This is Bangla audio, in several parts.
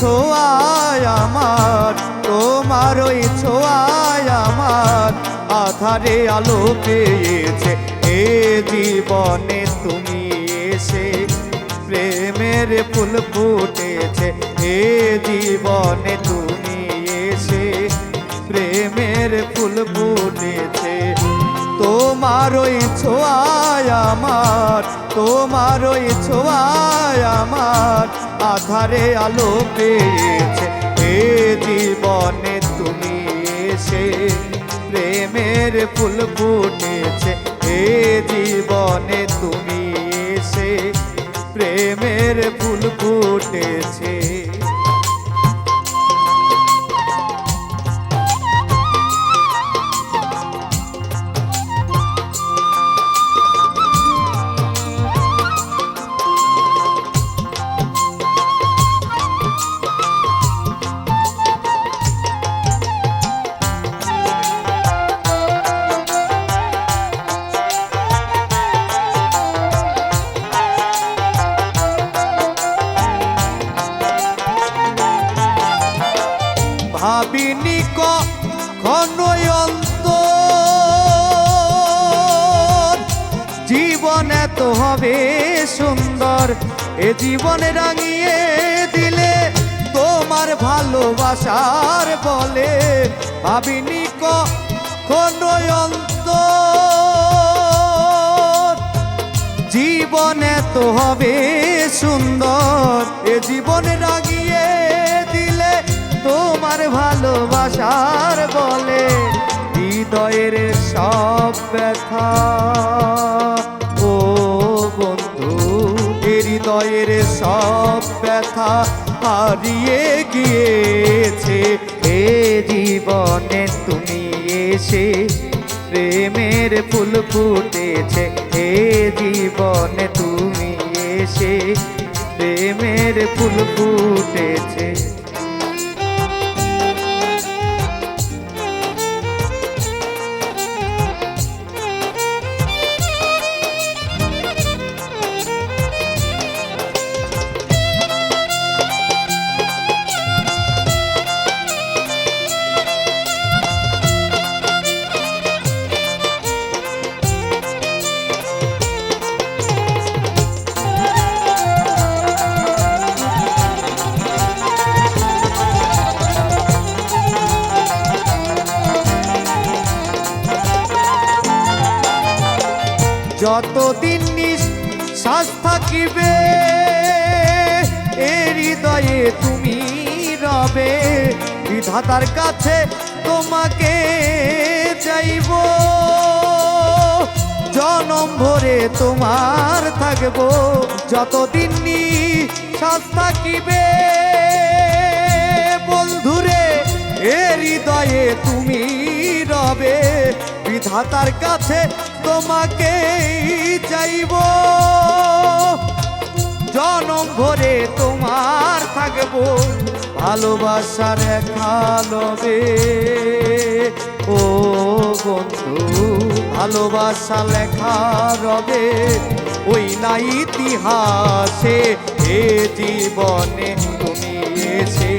ছোঁয়ায় আমার, তোমার ওই ছোঁয়ায় আমার আধারে আলো পেয়েছে। এ জীবনে তুমি এসে প্রেমের ফুল ফুটেছে। এ জীবনে তুমি এসে প্রেমের ফুল ফুটেছে। তোমার ওই ছোঁয়ায় আমার, তোমার ওই ছোঁয়ায় আমার আধারে আলো পেয়েছে, এ জীবনে তুমি এসে প্রেমের ফুল ফুটেছে, এ জীবনে তুমি এসে প্রেমের ফুল ফুটেছে। ভাবিনি কখনোই অন্ত জীবন এত হবে সুন্দর, এ জীবনে রাঙিয়ে দিলে তোমার ভালোবাসার বলে। ভাবিনি কখনোই অন্ত জীবন এত হবে সুন্দর, এ জীবন রাগিয়ে ভালোবাসার বলে, হৃদয়ের সব ব্যথা। ও বন্ধু, হৃদয়ের সব ব্যথা হারিয়ে গিয়েছে। এ জীবনে তুমি এসে প্রেমের ফুল ফুটেছে। এ জীবনে তুমি এসে প্রেমের ফুল ফুটেছে। যতদিন নিঃশ্বাস থাকিবে হৃদয়ে তুমি রবে। বিধাতার কাছে তোমাকে চাইব, জনম ভরে তোমার থাকব। যতদিন নিঃশ্বাস থাকিবে, বন্ধুরে, এ হৃদয়ে তুমি রবে। বিধাতার কাছে তোমাকে চাইব। জনম ভরে তোমার থাকব ভালোবাসার খালবে ও বন্ধু, ভালোবাসা লেখা রবে। ওই না ইতিহাসে, এ জীবনে তুমি এসে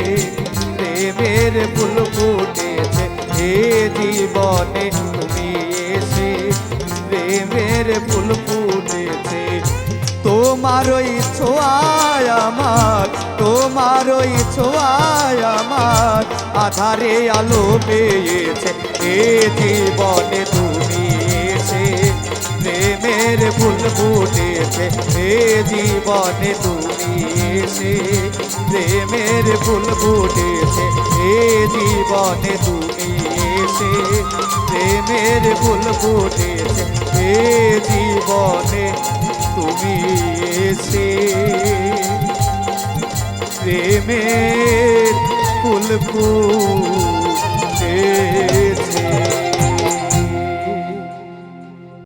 প্রেমের ফুল ফুটেছে, এ জীবনে প্রেমের ফুল ফুটেছে। তোমার ওই ছোঁয়ায় আমার, তোমার ওই ছোঁয়ায় আমার আধারে আলো পেয়েছে, এ জীবনে তুমি এসে প্রেমের ফুল ফুটেছে, এ জীবনে তুমি এসে প্রেমের ফুল ফুটেছে, এ জীবনে তুমি এসে প্রেমের ফুল ফুটেছে। হে জীবনে তুমি এসে প্রেমে ফুল ফুল